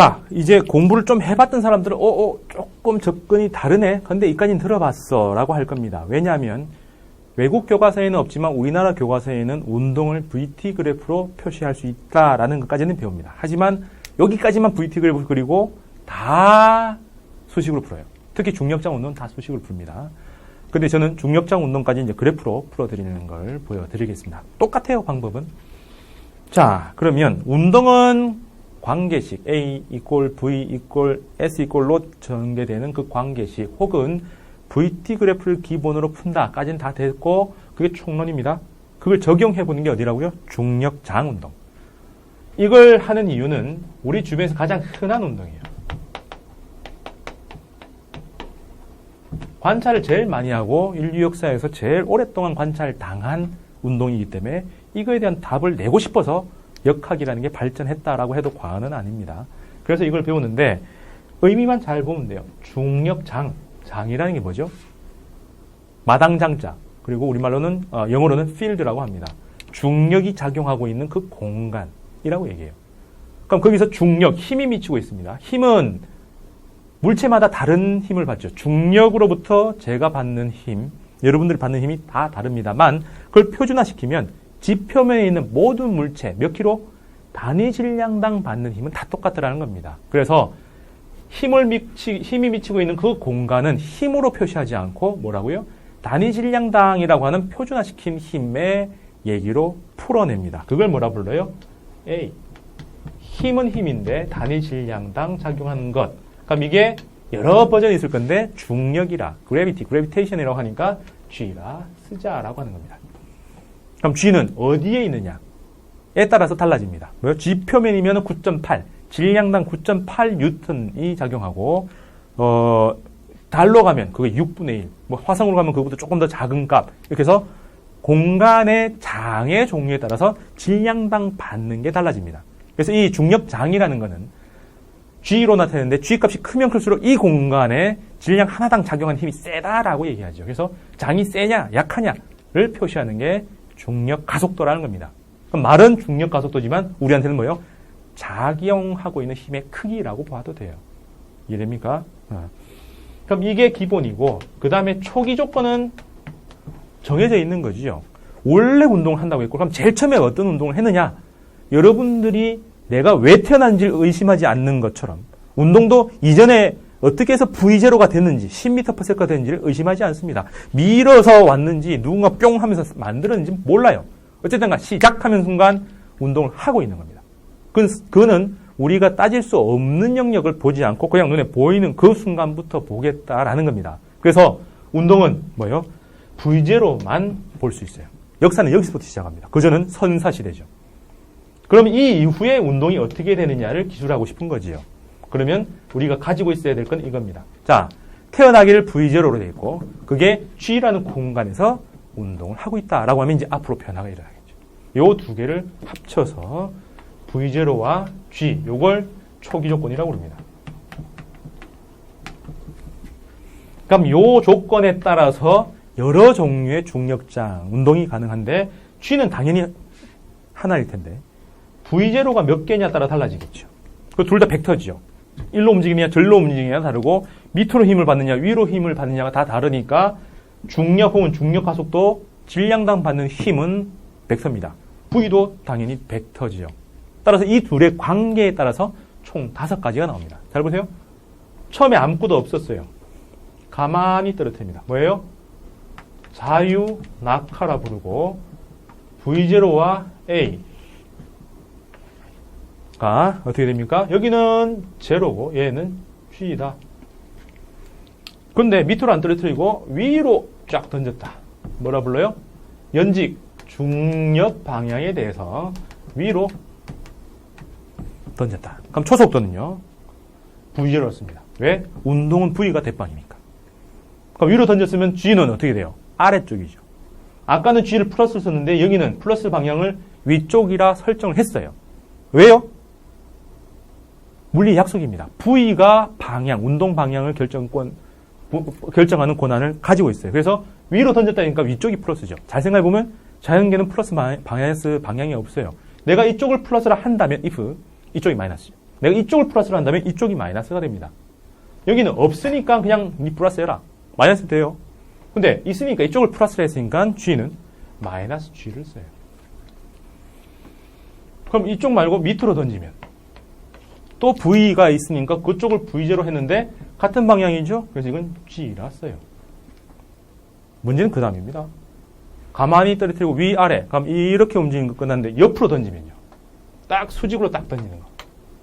자, 이제 공부를 좀 해봤던 사람들은, 어, 어, 조금 접근이 다르네? 근데 이까지는 들어봤어. 라고 할 겁니다. 왜냐하면, 외국 교과서에는 없지만 우리나라 교과서에는 운동을 VT 그래프로 표시할 수 있다라는 것까지는 배웁니다. 하지만 여기까지만 VT 그래프 그리고 다 수식으로 풀어요. 특히 중력장 운동 다 수식으로 풉니다. 근데 저는 중력장 운동까지 이제 그래프로 풀어드리는 걸 보여드리겠습니다. 똑같아요, 방법은. 자, 그러면 운동은 관계식 A 이꼴 V 이꼴 S 이꼴로 전개되는 그 관계식 혹은 VT 그래프를 기본으로 푼다까지는 다 됐고 그게 총론입니다. 그걸 적용해 보는 게 어디라고요? 중력 장 운동. 이걸 하는 이유는 우리 주변에서 가장 흔한 운동이에요. 관찰을 제일 많이 하고 인류 역사에서 제일 오랫동안 관찰 당한 운동이기 때문에 이거에 대한 답을 내고 싶어서 역학이라는 게 발전했다라고 해도 과언은 아닙니다. 그래서 이걸 배우는데 의미만 잘 보면 돼요. 중력장, 장이라는 게 뭐죠? 마당장자 그리고 우리말로는 어, 영어로는 field라고 합니다. 중력이 작용하고 있는 그 공간이라고 얘기해요. 그럼 거기서 중력, 힘이 미치고 있습니다. 힘은 물체마다 다른 힘을 받죠. 중력으로부터 제가 받는 힘, 여러분들이 받는 힘이 다 다릅니다만 그걸 표준화시키면 지표면에 있는 모든 물체 몇 킬로 단위 질량당 받는 힘은 다 똑같더라는 겁니다. 그래서 힘을 미치, 힘이 미치고 있는 그 공간은 힘으로 표시하지 않고 뭐라고요? 단위 질량당이라고 하는 표준화시킨 힘의 얘기로 풀어냅니다. 그걸 뭐라 불러요? A. 힘은 힘인데 단위 질량당 작용하는 것. 그럼 이게 여러 버전이 있을 건데 중력이라, 그래비티, 그래비테이션이라고 하니까 G라 쓰자라고 하는 겁니다. 그럼 G는 어디에 있느냐에 따라서 달라집니다. 뭐요? G 표면이면 9.8, 질량당 9.8 뉴턴이 작용하고 어, 달로 가면 그게 6분의 1, 뭐 화성으로 가면 그것보다 조금 더 작은 값 이렇게 해서 공간의 장의 종류에 따라서 질량당 받는 게 달라집니다. 그래서 이 중력장이라는 거는 G로 나타내는데 G 값이 크면 클수록 이 공간에 질량 하나당 작용하는 힘이 세다라고 얘기하죠. 그래서 장이 세냐 약하냐를 표시하는 게 중력 가속도라는 겁니다. 말은 중력 가속도지만 우리한테는 뭐요? 작용하고 있는 힘의 크기라고 봐도 돼요. 이해됩니까? 어. 그럼 이게 기본이고 그 다음에 초기 조건은 정해져 있는 거죠. 원래 운동을 한다고 했고 그럼 제일 처음에 어떤 운동을 했느냐? 여러분들이 내가 왜 태어난지를 의심하지 않는 것처럼 운동도 이전에 어떻게 해서 V0가 됐는지 10m/s가 됐는지를 의심하지 않습니다. 밀어서 왔는지 누군가 뿅 하면서 만들었는지 몰라요. 어쨌든 시작하는 순간 운동을 하고 있는 겁니다. 그는 우리가 따질 수 없는 영역을 보지 않고 그냥 눈에 보이는 그 순간부터 보겠다라는 겁니다. 그래서 운동은 뭐예요? V0만 볼 수 있어요. 역사는 여기서부터 시작합니다. 그전은 선사시대죠. 그럼 이 이후에 운동이 어떻게 되느냐를 기술하고 싶은 거지요. 그러면 우리가 가지고 있어야 될 건 이겁니다. 자, 태어나기를 V0로 되어 있고 그게 G라는 공간에서 운동을 하고 있다라고 하면 이제 앞으로 변화가 일어나겠죠. 요 두 개를 합쳐서 V0와 G 요걸 초기 조건이라고 합니다. 그럼 요 조건에 따라서 여러 종류의 중력장 운동이 가능한데 G는 당연히 하나일 텐데 V0가 몇 개냐 따라 달라지겠죠. 그 둘 다 벡터죠. 일로 움직이느냐 절로 움직이느냐 다르고 밑으로 힘을 받느냐 위로 힘을 받느냐가 다 다르니까 중력 혹은 중력 가속도 질량당 받는 힘은 벡터입니다. V도 당연히 벡터지요. 따라서 이 둘의 관계에 따라서 총 다섯 가지가 나옵니다. 잘 보세요. 처음에 아무것도 없었어요. 가만히 떨어뜨립니다. 뭐예요? 자유 낙하라 부르고 V0와 A 가 어떻게 됩니까? 여기는 제로고 얘는 G이다. 근데 밑으로 안 떨어뜨리고 위로 쫙 던졌다. 뭐라 불러요? 연직 중력 방향에 대해서 위로 던졌다. 그럼 초속도는요? V제로였습니다. 왜? 운동은 V가 대빵이니까. 그럼 위로 던졌으면 G는 어떻게 돼요? 아래쪽이죠. 아까는 G를 플러스를 썼는데 여기는 플러스 방향을 위쪽이라 설정을 했어요. 왜요? 물리 약속입니다. V가 방향, 운동 방향을 결정권, 결정하는 권한을 가지고 있어요. 그래서 위로 던졌다니까 위쪽이 플러스죠. 잘 생각해보면 자연계는 플러스 방향에서 방향이 없어요. 내가 이쪽을 플러스라 한다면 if 이쪽이 마이너스죠. 내가 이쪽을 플러스를 한다면 이쪽이 마이너스가 됩니다. 여기는 없으니까 그냥 니 플러스 해라. 마이너스 돼요. 근데 있으니까 이쪽을 플러스를 했으니까 G는 마이너스 G를 써요. 그럼 이쪽 말고 밑으로 던지면 또 V가 있으니까 그쪽을 V제로 했는데 같은 방향이죠? 그래서 이건 G라 써요. 문제는 그 다음입니다. 가만히 떨어뜨리고 위아래 그럼 이렇게 움직이는 거 끝났는데 옆으로 던지면요. 딱 수직으로 딱 던지는 거.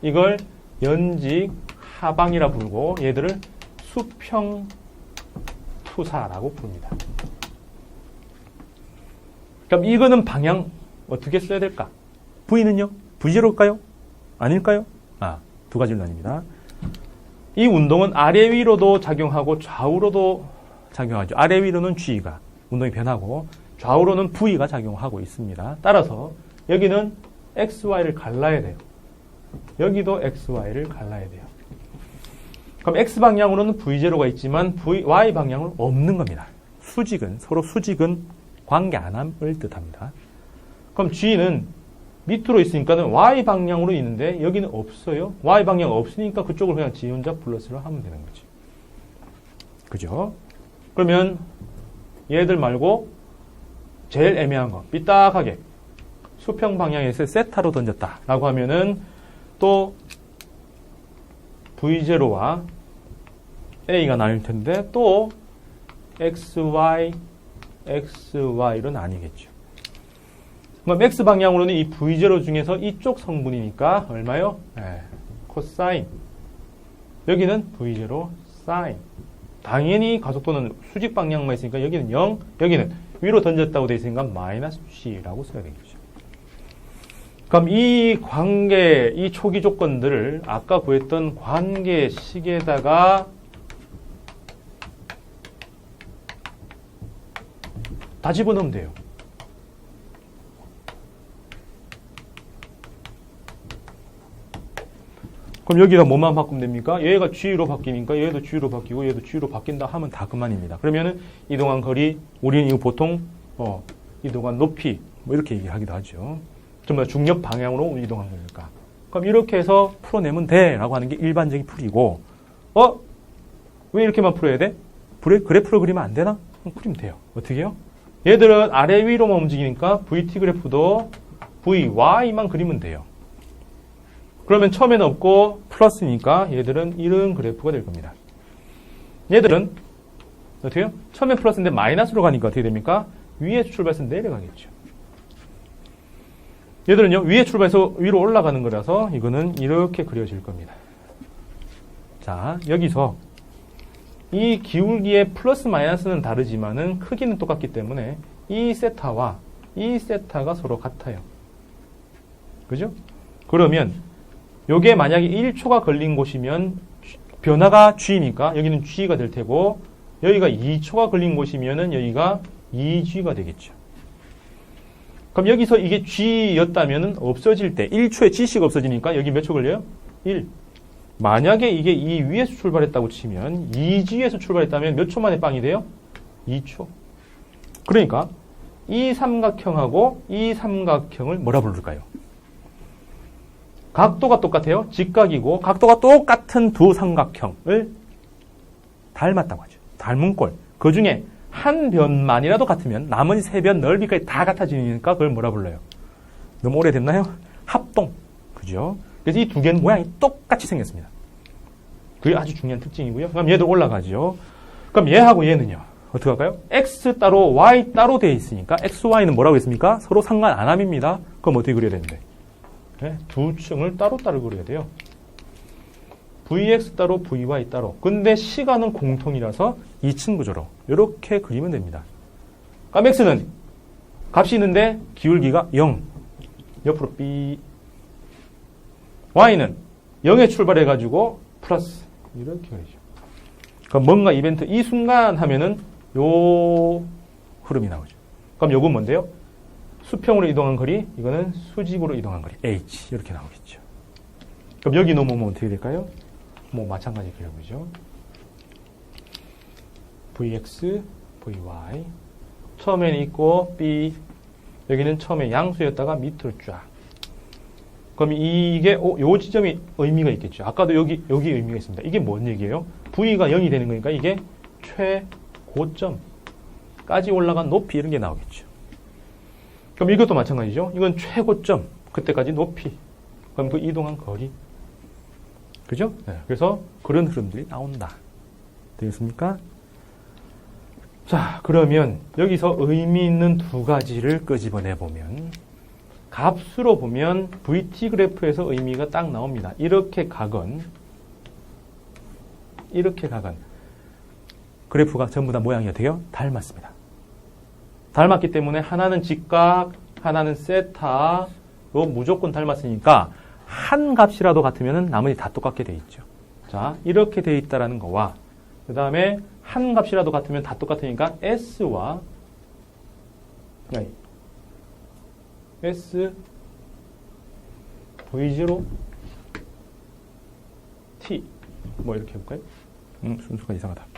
이걸 연직 하방이라 부르고 얘들을 수평 투사라고 부릅니다. 그럼 이거는 방향 어떻게 써야 될까? V는요? V제로일까요? 아닐까요? 아, 두 가지로 나뉩니다. 이 운동은 아래 위로도 작용하고 좌우로도 작용하죠. 아래 위로는 G가 운동이 변하고 좌우로는 V가 작용하고 있습니다. 따라서 여기는 XY를 갈라야 돼요. 여기도 XY를 갈라야 돼요. 그럼 X 방향으로는 V제로가 있지만 v, Y 방향은 없는 겁니다. 수직은 서로 수직은 관계 안함을 뜻합니다. 그럼 G는 밑으로 있으니까는 Y 방향으로 있는데 여기는 없어요. Y 방향 없으니까 그쪽을 그냥 G 혼자 플러스로 하면 되는 거지. 그죠? 그러면 얘들 말고 제일 애매한 거 삐딱하게 수평 방향에서 세타로 던졌다라고 하면은 또 V0와 A가 나뉠 텐데 또 XY, XY로 나뉘겠죠. 그럼 X 방향으로는 이 V0 중에서 이쪽 성분이니까 얼마요? 네, 코사인. 여기는 V0 사인. 당연히 가속도는 수직 방향만 있으니까 여기는 0, 여기는 위로 던졌다고 되어 있으니까 마이너스 C라고 써야 되겠죠. 그럼 이 관계, 이 초기 조건들을 아까 구했던 관계식에다가 다 집어넣으면 돼요. 그럼 여기다 뭐만 바꾸면 됩니까? 얘가 G로 바뀌니까 얘도 G로 바뀌고 얘도 G로 바뀐다 하면 다 그만입니다. 그러면은 이동한 거리, 우리는 이거 보통 어, 이동한 높이 뭐 이렇게 얘기하기도 하죠. 다 중력 방향으로 이동한 거니까. 그럼 이렇게 해서 풀어내면 돼 라고 하는 게 일반적인 풀이고 어? 왜 이렇게만 풀어야 돼? 그래, 그래프를 그리면 안 되나? 그럼 그리면 돼요. 어떻게 해요? 얘들은 아래 위로만 움직이니까 VT 그래프도 VY만 그리면 돼요. 그러면 처음에는 없고 플러스니까 얘들은 이런 그래프가 될 겁니다. 얘들은 어떻게 해요? 처음에 플러스인데 마이너스로 가니까 어떻게 됩니까? 위에서 출발해서 내려가겠죠. 얘들은요, 위에 출발해서 위로 올라가는 거라서 이거는 이렇게 그려질 겁니다. 자, 여기서 이 기울기의 플러스 마이너스는 다르지만은 크기는 똑같기 때문에 이 세타와 이 세타가 서로 같아요. 그죠? 그러면 요게 만약에 1초가 걸린 곳이면 변화가 G니까 여기는 G가 될 테고 여기가 2초가 걸린 곳이면은 여기가 2G가 되겠죠. 그럼 여기서 이게 G였다면 없어질 때 1초에 G씨가 없어지니까 여기 몇 초 걸려요? 1. 만약에 이게 이 위에서 출발했다고 치면 2G에서 출발했다면 몇 초 만에 빵이 돼요? 2초. 그러니까 이 삼각형하고 이 삼각형을 뭐라 부를까요? 각도가 똑같아요. 직각이고 각도가 똑같은 두 삼각형을 닮았다고 하죠. 닮은 꼴. 그 중에 한 변만이라도 같으면 나머지 세 변 넓이까지 다 같아지니까 그걸 뭐라 불러요? 너무 오래됐나요? 합동. 그죠? 그래서 이 두 개는 모양이 똑같이 생겼습니다. 그게 아주 중요한 특징이고요. 그럼 얘도 올라가죠. 그럼 얘하고 얘는요. 어떻게 할까요? X 따로 Y 따로 되어 있으니까 X, Y는 뭐라고 했습니까? 서로 상관 안 함입니다. 그럼 어떻게 그려야 되는데? 네, 두 층을 따로따로 그려야 돼요. VX 따로 VY 따로. 근데 시간은 공통이라서 2층 구조로 이렇게 그리면 됩니다. X는 값이 있는데 기울기가 0. 옆으로 B. Y는 0에 출발해가지고 플러스. 이렇게 그리죠. 그럼 뭔가 이벤트 이 순간 하면은 요 흐름이 나오죠. 그럼 요건 뭔데요? 수평으로 이동한 거리, 이거는 수직으로 이동한 거리, h 이렇게 나오겠죠. 그럼 여기 넘으면 어떻게 될까요? 뭐 마찬가지 그려보죠. vx, vy 처음에는 있고 b 여기는 처음에 양수였다가 밑으로 쫙 그럼 이게 어, 요 지점이 의미가 있겠죠. 아까도 여기 여기 의미가 있습니다. 이게 뭔 얘기예요? V가 0이 되는 거니까 이게 최고점까지 올라간 높이 이런 게 나오겠죠. 그럼 이것도 마찬가지죠. 이건 최고점 그때까지 높이. 그럼 그 이동한 거리. 그죠? 네. 그래서 그런 흐름들이 나온다. 되겠습니까? 자, 그러면 여기서 의미 있는 두 가지를 끄집어내 보면 값으로 보면 VT 그래프에서 의미가 딱 나옵니다. 이렇게 가건 이렇게 가건 그래프가 전부 다 모양이 어떻게요? 닮았습니다. 닮았기 때문에 하나는 직각, 하나는 세타, 로 무조건 닮았으니까 한 값이라도 같으면 나머지 다 똑같게 돼 있죠. 자, 이렇게 돼 있다라는 거와 그 다음에 한 값이라도 같으면 다 똑같으니까 S와 S V0 T 뭐 이렇게 해볼까요? 음, 순수가 이상하다.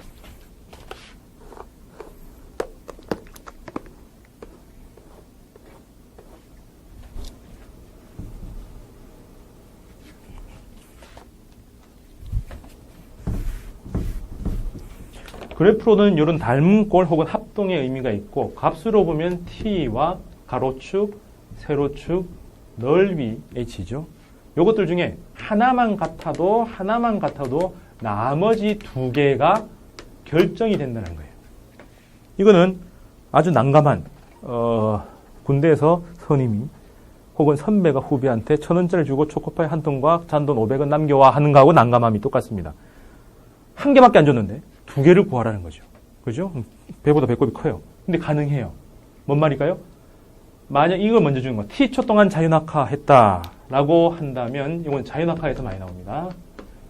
그래프로는 이런 닮은 꼴 혹은 합동의 의미가 있고 값으로 보면 t와 가로축, 세로축, 넓이 h죠. 요것들 중에 하나만 같아도 하나만 같아도 나머지 두 개가 결정이 된다는 거예요. 이거는 아주 난감한 어, 군대에서 선임이 혹은 선배가 후배한테 천 원짜리 주고 초코파이 한 통과 잔돈 500원 남겨와 하는 거하고 난감함이 똑같습니다. 한 개밖에 안 줬는데 두 개를 구하라는 거죠. 그죠? 배보다 배꼽이 커요. 근데 가능해요. 뭔 말일까요? 만약 이걸 먼저 주는 거, t초 동안 자유낙하 했다라고 한다면, 이건 자유낙하에서 많이 나옵니다.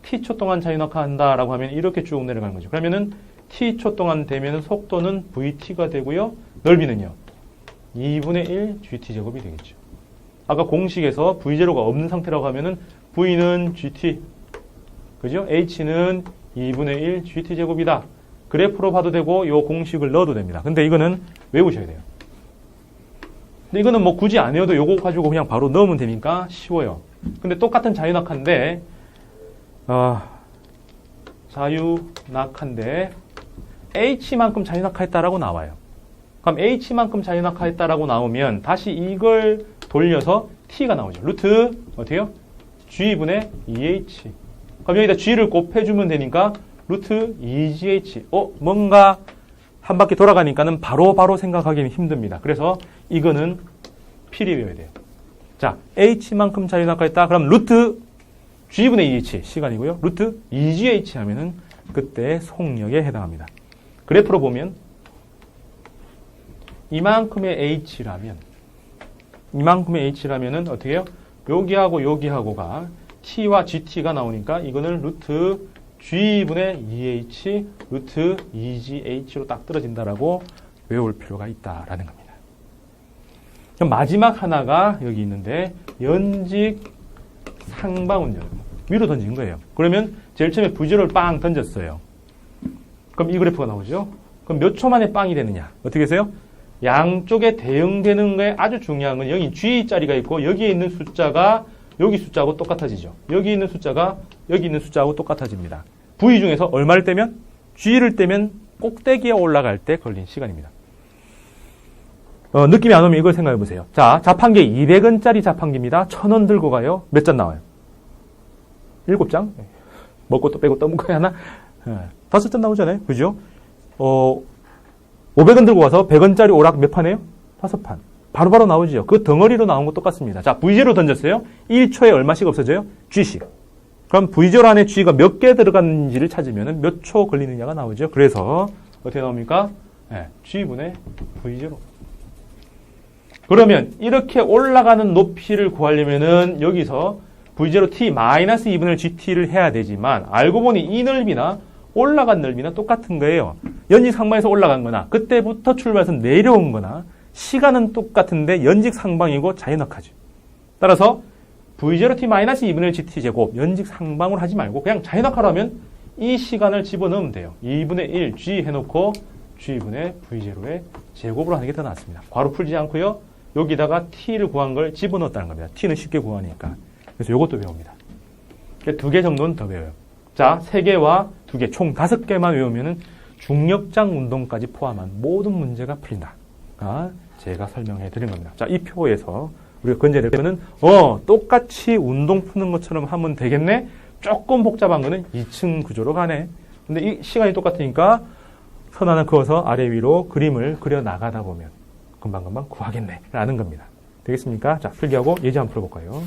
t초 동안 자유낙하 한다라고 하면 이렇게 쭉 내려가는 거죠. 그러면은 t초 동안 되면 속도는 vt가 되고요. 넓이는요. 2분의 1 gt 제곱이 되겠죠. 아까 공식에서 v0가 없는 상태라고 하면은 v는 gt, 그죠? h는 2분의 1 gt 제곱이다. 그래프로 봐도 되고 요 공식을 넣어도 됩니다. 근데 이거는 외우셔야 돼요. 근데 이거는 뭐 굳이 안 외워도 요거 가지고 그냥 바로 넣으면 되니까 쉬워요. 근데 똑같은 자유낙하인데 어, 자유낙하인데 h만큼 자유낙하했다라고 나와요. 그럼 h만큼 자유낙하했다라고 나오면 다시 이걸 돌려서 t가 나오죠. 루트 어때요? g분의 2h 그럼 여기다 g를 곱해주면 되니까 루트 2gh. 어, 뭔가 한 바퀴 돌아가니까는 바로바로 바로 생각하기는 힘듭니다. 그래서 이거는 외워야 돼요. 자, h만큼 자유낙하했다. 그럼 루트 g분의 2h 시간이고요. 루트 2gh 하면은 그때 속력에 해당합니다. 그래프로 보면 이만큼의 h라면 이만큼의 h라면은 어떻게 해요? 여기하고 여기하고가 t와 gt가 나오니까 이거는 루트 g분의 2h 루트 2gh로 딱 떨어진다라고 외울 필요가 있다라는 겁니다. 그럼 마지막 하나가 여기 있는데 연직 상방운전 위로 던진 거예요. 그러면 제일 처음에 부지를 빵 던졌어요. 그럼 이 그래프가 나오죠. 그럼 몇 초 만에 빵이 되느냐? 어떻게 해서요? 양쪽에 대응되는 거에 아주 중요한 건 여기 G 자리가 있고 여기에 있는 숫자가 여기 숫자하고 똑같아지죠. 여기 있는 숫자가 여기 있는 숫자하고 똑같아집니다. V 중에서 얼마를 떼면? G를 떼면 꼭대기에 올라갈 때 걸린 시간입니다. 어, 느낌이 안 오면 이걸 생각해 보세요. 자, 자판기 200원짜리 자판기입니다. 1000원 들고 가요. 몇 잔 나와요? 7장? 먹고 또 빼고 또 먹고 하나? 네. 다섯 잔 나오잖아요. 그죠? 어, 500원 들고 가서 100원짜리 오락 몇 판이에요? 다섯 판. 바로바로 나오죠. 그 덩어리로 나온 거 똑같습니다. 자, V제로 던졌어요. 1초에 얼마씩 없어져요? G씩. 그럼 V제로 안에 G가 몇 개 들어갔는지를 찾으면 몇 초 걸리느냐가 나오죠. 그래서 어떻게 나옵니까? 네, G분의 V제로. 그러면 이렇게 올라가는 높이를 구하려면은 여기서 V0 T 마이너스 2분의 GT를 해야 되지만 알고 보니 이 넓이나 올라간 넓이나 똑같은 거예요. 연직 상방에서 올라간 거나 그때부터 출발해서 내려온 거나 시간은 똑같은데 연직 상방이고 자연낙하죠. 따라서 V0t-2분의 gt 제곱 연직 상방으로 하지 말고 그냥 자연낙하로 하면 이 시간을 집어넣으면 돼요. 2분의 1 g 해놓고 g분의 v0의 제곱으로 하는 게 더 낫습니다. 괄호 풀지 않고요. 여기다가 t를 구한 걸 집어넣었다는 겁니다. t는 쉽게 구하니까. 그래서 이것도 배웁니다. 두 개 정도는 더 배워요. 자, 세 개와 두 개, 총 다섯 개만 외우면은 중력장 운동까지 포함한 모든 문제가 풀린다. 아, 제가 설명해 드린 겁니다. 자, 이 표에서 우리가 빼는 어, 똑같이 운동 푸는 것처럼 하면 되겠네? 조금 복잡한 거는 2층 구조로 가네. 근데 이 시간이 똑같으니까 선 하나 그어서 아래 위로 그림을 그려 나가다 보면 금방금방 구하겠네. 라는 겁니다. 되겠습니까? 자, 필기하고 예제 한번 풀어볼까요?